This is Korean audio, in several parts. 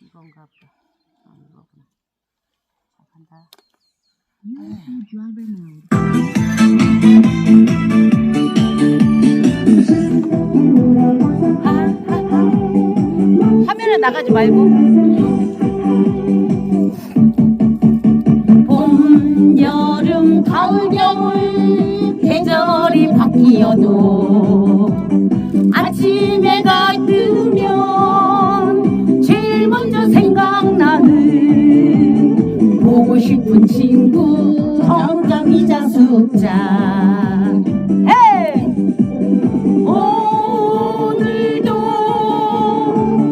이건가 보다. 아, 이거구나. 자, 간다. USB driver mode. 화면에 나가지 말고. 봄, 여름, 가을, 겨울 계절이 바뀌어도 싶은 친구 숫자 헤이! 오늘도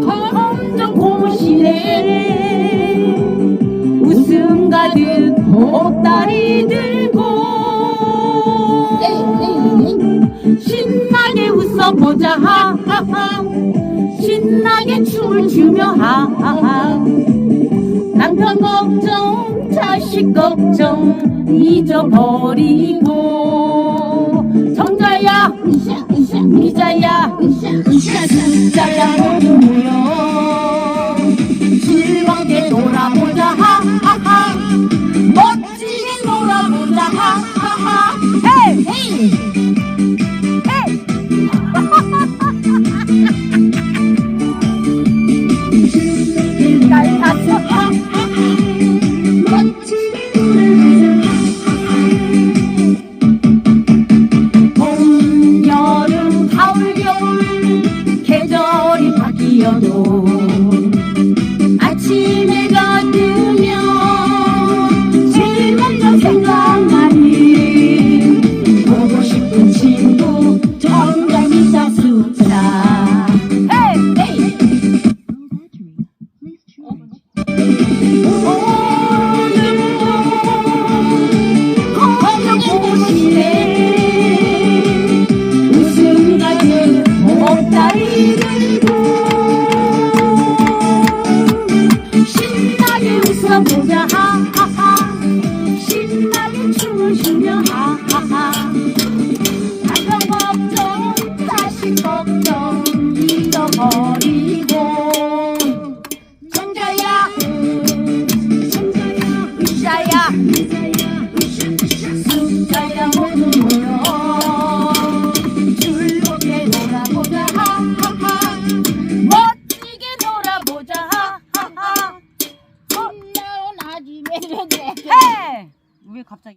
검정 고무신에 웃음 가득 보따리 들고 신나게 웃어보자. 신나게 춤을 추며. 하하하 잊어버리고. 정자야 미자야 숫자 보자 하하하 你在远。